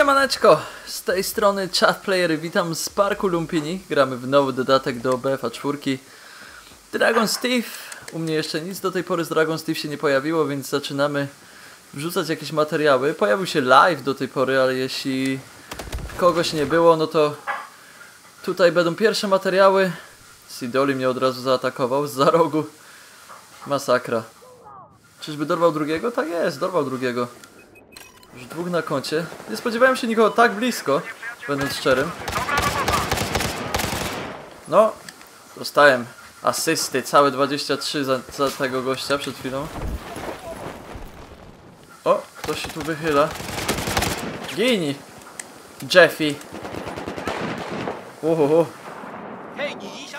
Siemaneczko, z tej strony Chat Player, witam z Parku Lumpini. Gramy w nowy dodatek do BFA 4. Dragon Steve. U mnie jeszcze nic do tej pory z Dragon Steve się nie pojawiło, więc zaczynamy wrzucać jakieś materiały. Pojawił się live do tej pory, ale jeśli kogoś nie było, no to tutaj będą pierwsze materiały. Sidoli mnie od razu zaatakował z za rogu. Masakra. Czyżby dorwał drugiego? Tak jest, dorwał drugiego. Już dwóch na koncie. Nie spodziewałem się nikogo tak blisko, będąc szczerym. No, dostałem asysty, całe 23 za, za tego gościa przed chwilą. O, ktoś się tu wychyla. Gini! Jeffy! Uhuhu.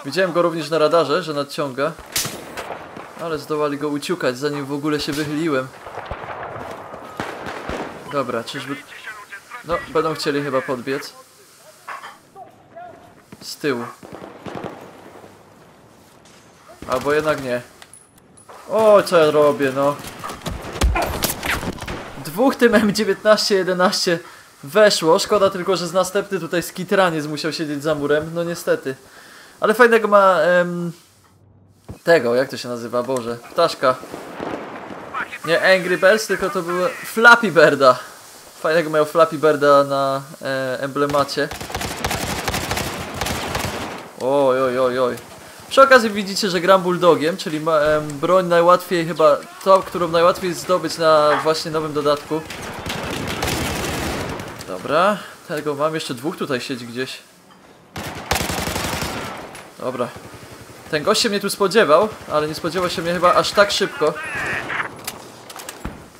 Widziałem go również na radarze, że nadciąga. Ale zdołali go uciukać, zanim w ogóle się wychyliłem. Dobra, czyżby... No, będą chcieli chyba podbiec. Z tyłu. Albo jednak nie. O, co ja robię, no. Dwóch tym M19-11 weszło. Szkoda tylko, że z następny tutaj skitraniec musiał siedzieć za murem. No niestety. Ale fajnego ma... Em, tego, jak to się nazywa? Boże. Ptaszka. Nie Angry Birds, tylko to były Flappy Birda. Fajnego miał Flappy Birda na e, emblemacie. Oj, oj, oj, oj. Przy okazji widzicie, że gram bulldogiem, czyli ma, em, broń najłatwiej chyba, tą, którą najłatwiej zdobyć na właśnie nowym dodatku. Dobra, tego mam, jeszcze dwóch tutaj siedzi gdzieś. Dobra. Ten gość się mnie tu spodziewał, ale nie spodziewał się mnie chyba aż tak szybko.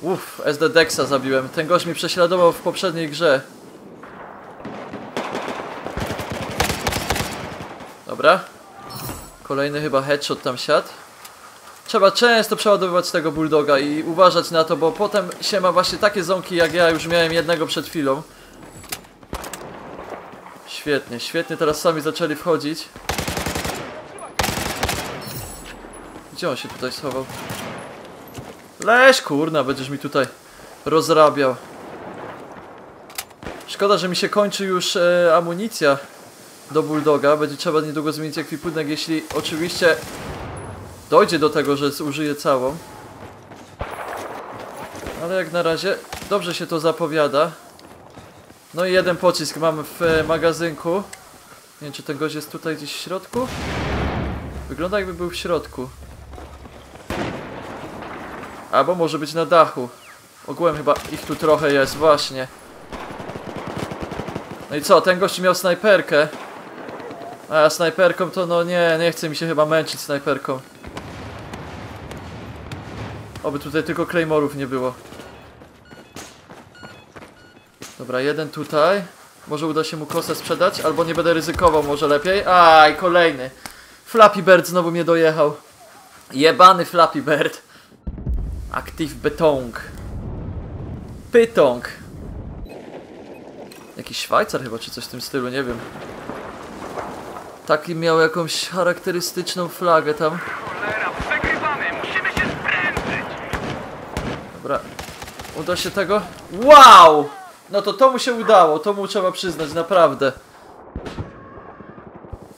Uff, SD Dexa zabiłem. Ten gość mi prześladował w poprzedniej grze. Dobra. Kolejny chyba headshot tam siadł. Trzeba często przeładowywać tego bulldoga i uważać na to, bo potem się ma właśnie takie ząki jak ja już miałem jednego przed chwilą. Świetnie, świetnie, teraz sami zaczęli wchodzić. Gdzie on się tutaj schował? Leś kurna, będziesz mi tutaj rozrabiał. Szkoda, że mi się kończy już e, amunicja do bulldoga. Będzie trzeba niedługo zmienić ekwipunek, jeśli oczywiście dojdzie do tego, że zużyję całą. Ale jak na razie dobrze się to zapowiada. No i jeden pocisk mamy w e, magazynku. Nie wiem, czy ten gość jest tutaj gdzieś w środku? Wygląda jakby był w środku. Albo może być na dachu. Ogółem chyba ich tu trochę jest, właśnie. No i co, ten gość miał snajperkę. A snajperką to no nie, nie chce mi się chyba męczyć snajperką. Oby tutaj tylko claymorów nie było. Dobra, jeden tutaj. Może uda się mu kosę sprzedać, albo nie będę ryzykował, może lepiej. Aj, kolejny. Flappy Bird znowu mnie dojechał. Jebany Flappy Bird. Active Betong. Pytong. Jakiś Szwajcar chyba, czy coś w tym stylu, nie wiem. Taki miał jakąś charakterystyczną flagę tam. Cholera, przegrywamy! Musimy się sprężyć! Dobra. Uda się tego? Wow! No to to mu się udało, to mu trzeba przyznać, naprawdę.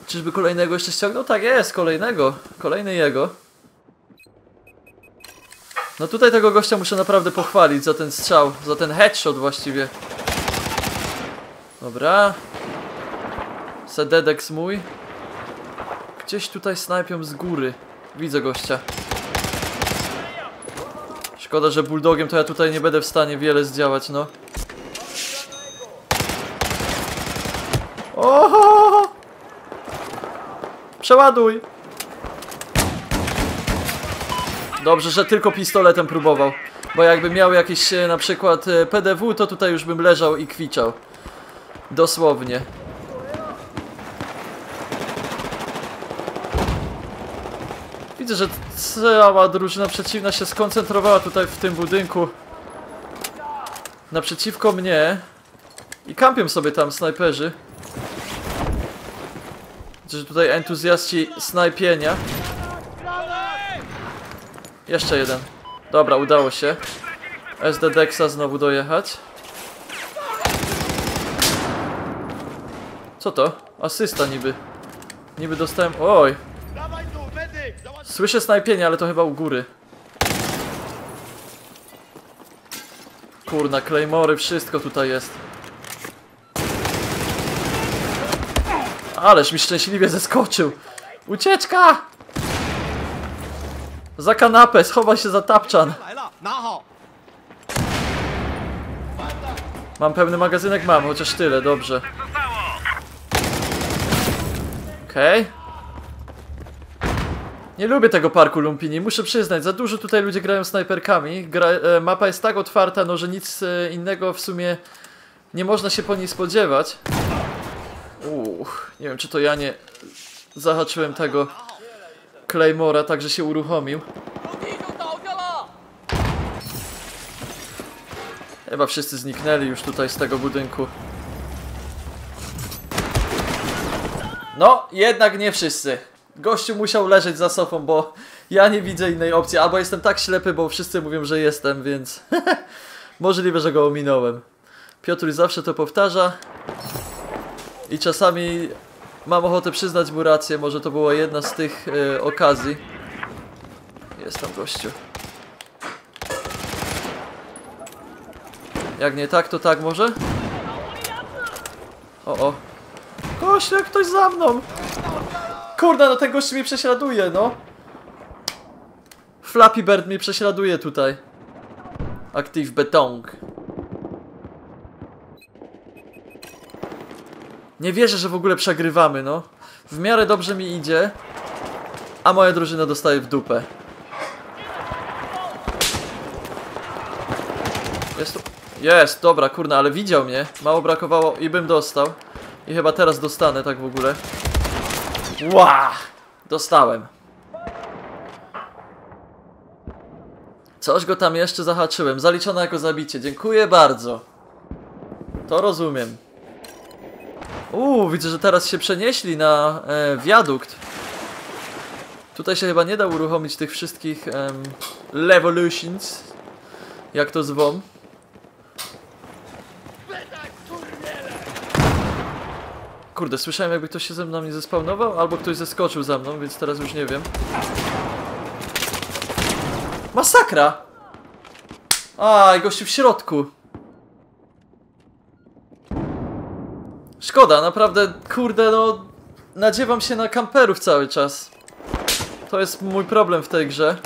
Czyżby kolejnego jeszcze ściągnął? Tak jest, kolejnego. Kolejny jego. No tutaj tego gościa muszę naprawdę pochwalić za ten strzał, za ten headshot właściwie. Dobra. Sededex mój. Gdzieś tutaj snajpią z góry. Widzę gościa. Szkoda, że bulldogiem to ja tutaj nie będę w stanie wiele zdziałać, no. Oho! Przeładuj! Dobrze, że tylko pistoletem próbował. Bo jakby miał jakieś e, na przykład e, PDW, to tutaj już bym leżał i kwiczał. Dosłownie. Widzę, że cała drużyna przeciwna się skoncentrowała tutaj w tym budynku. Naprzeciwko mnie. I kampią sobie tam snajperzy. Widzę, że tutaj entuzjaści snajpienia. Jeszcze jeden. Dobra, udało się. SD Dexa znowu dojechać. Co to? Asysta niby. Niby dostałem... Oj! Słyszę snajpienie, ale to chyba u góry. Kurna, Claymory, wszystko tutaj jest. Ależ mi szczęśliwie zeskoczył. Ucieczka! Za kanapę, schowa się za tapczan. Mam pełny magazynek? Mam, chociaż tyle, dobrze. Okej. Okay. Nie lubię tego parku Lumpini, muszę przyznać, za dużo tutaj ludzie grają snajperkami. Gra, e, mapa jest tak otwarta, no że nic e, innego w sumie nie można się po niej spodziewać. Uch, nie wiem czy to ja nie zahaczyłem tego Claymora, tak że się uruchomił. Chyba wszyscy zniknęli już tutaj z tego budynku. No, jednak nie wszyscy. Gościu musiał leżeć za sofą, bo ja nie widzę innej opcji. Albo jestem tak ślepy, bo wszyscy mówią, że jestem, więc możliwe, że go ominąłem. Piotr zawsze to powtarza. I czasami mam ochotę przyznać mu rację. Może to była jedna z tych e, okazji. Jest tam gościu. Jak nie tak, to tak może? O, o. Gościu, jak ktoś za mną! Kurde, no ten gość mnie prześladuje, no! Flappy Bird mnie prześladuje tutaj. Active Betong. Nie wierzę, że w ogóle przegrywamy, no. W miarę dobrze mi idzie, a moja drużyna dostaje w dupę. Jest tu... Jest, dobra, kurna, ale widział mnie. Mało brakowało i bym dostał. I chyba teraz dostanę, tak w ogóle. Ła! Dostałem. Coś go tam jeszcze zahaczyłem. Zaliczone jako zabicie. Dziękuję bardzo. To rozumiem. Uuu, widzę, że teraz się przenieśli na e, wiadukt. Tutaj się chyba nie da uruchomić tych wszystkich em. Jak to zwą. Kurde, słyszałem jakby ktoś się ze mną nie zespawnował, albo ktoś zeskoczył za mną, więc teraz już nie wiem. Masakra! A, gościu w środku. Szkoda, naprawdę, kurde, no... Nadziewam się na kamperów cały czas. To jest mój problem w tej grze.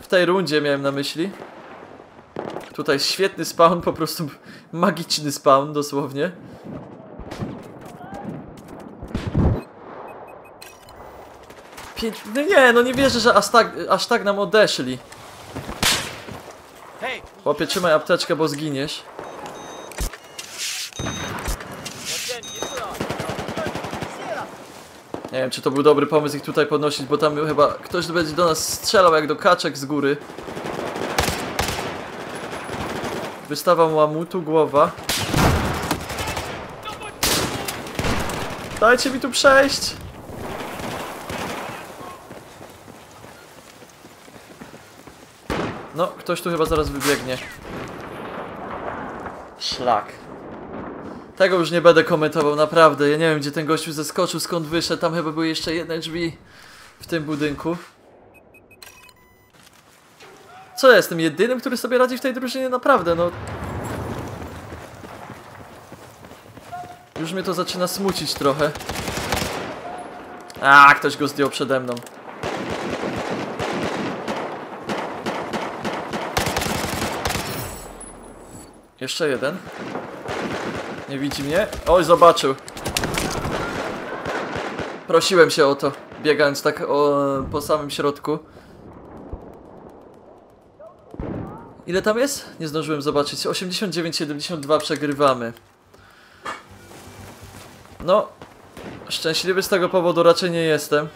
W tej rundzie miałem na myśli. Tutaj świetny spawn, po prostu magiczny spawn, dosłownie. Pięć... No nie, no nie wierzę, że aż tak, aż tak nam odeszli. Chłopie, trzymaj apteczkę, bo zginiesz. Nie wiem, czy to był dobry pomysł ich tutaj podnosić, bo tam chyba ktoś będzie do nas strzelał jak do kaczek z góry. Wystawa łamutu, głowa. Dajcie mi tu przejść! No, ktoś tu chyba zaraz wybiegnie. Szlak. Tego już nie będę komentował, naprawdę. Ja nie wiem, gdzie ten gościu zeskoczył, skąd wyszedł. Tam chyba były jeszcze jedne drzwi w tym budynku. Co ja jestem jedynym, który sobie radzi w tej drużynie? Naprawdę, no. Już mnie to zaczyna smucić trochę. A, ktoś go zdjął przede mną. Jeszcze jeden. Nie widzi mnie? Oj, zobaczył. Prosiłem się o to, biegając tak o, po samym środku. Ile tam jest? Nie zdążyłem zobaczyć. 89-72 przegrywamy. No, szczęśliwy z tego powodu raczej nie jestem.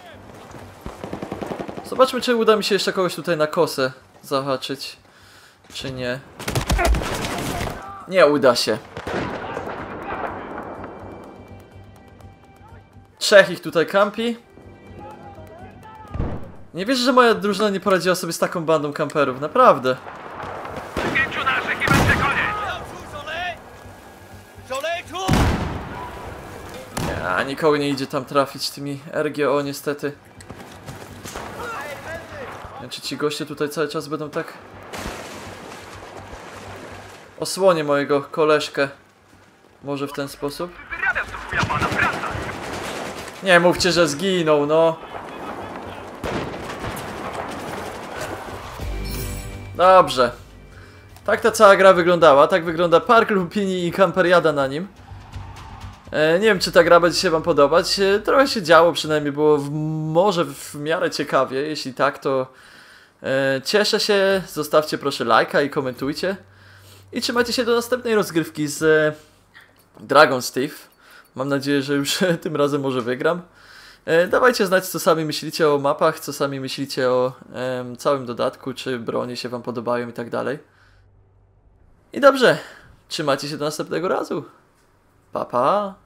Zobaczmy, czy uda mi się jeszcze kogoś tutaj na kosę zahaczyć, czy nie. Nie uda się. Trzech ich tutaj kampi. Nie wiesz, że moja drużyna nie poradziła sobie z taką bandą kamperów, naprawdę. Pięciu naszych! Nie, nikogo nie idzie tam trafić tymi RGO niestety. Nie, czy ci goście tutaj cały czas będą tak... Osłonię mojego koleżkę. Może w ten sposób? Wyrabiam! Nie mówcie, że zginął, no. Dobrze. Tak ta cała gra wyglądała. Tak wygląda Park Lupini i Camperiada na nim. E, nie wiem, czy ta gra będzie się wam podobać. E, trochę się działo, przynajmniej było w, może w miarę ciekawie. Jeśli tak, to e, cieszę się. Zostawcie proszę lajka i komentujcie. I trzymajcie się do następnej rozgrywki z e, Dragon Steve. Mam nadzieję, że już tym razem może wygram. E, dawajcie znać, co sami myślicie o mapach, co sami myślicie o całym dodatku, czy bronie się wam podobają i tak dalej. I dobrze, trzymajcie się do następnego razu. Pa, pa.